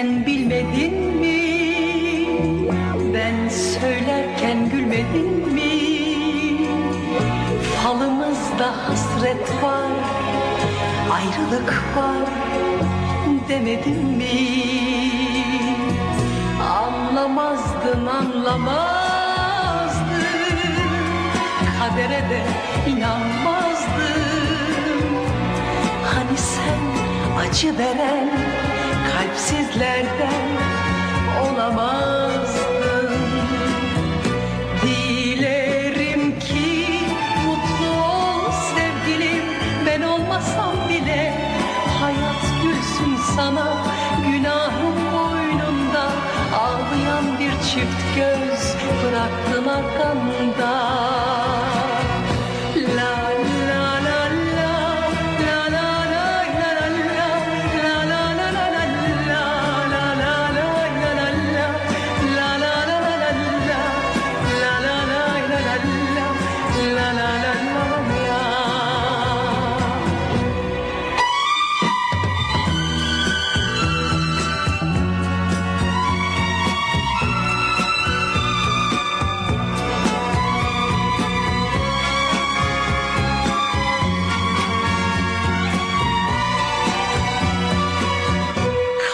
Sevilirken bilmedin mi? Ben söylerken gülmedin mi? Falımızda hasret var, ayrılık var demedim mi? Anlamazdın anlamazdın Kadere de inanmazdın Hani sen acı veren kalpsizlerden olamazdın. Dilerim ki mutlu ol sevgilim. Ben olmasam bile hayat gülsün sana. Günahım boynunda ağlayan bir çift göz Bıraktın arkanda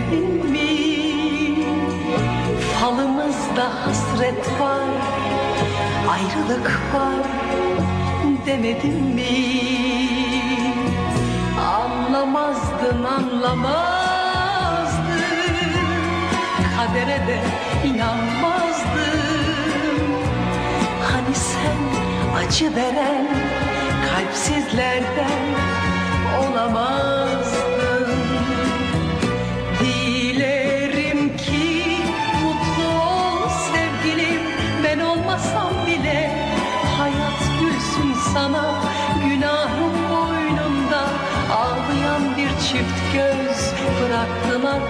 gülmedin mi? Falımızda hasret var, ayrılık var demedim mi? Anlamazdın anlamazdın Kadere de inanmazdın Hani sen acı veren kalpsizlerden olamazdın Bıraktın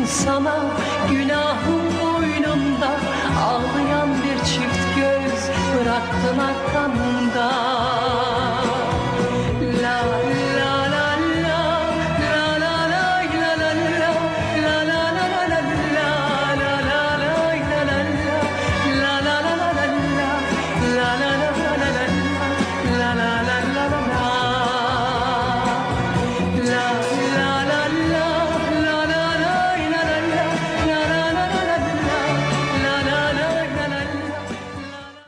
insana Günahım boynumda Ağlayan bir çift göz Bıraktın arkamda.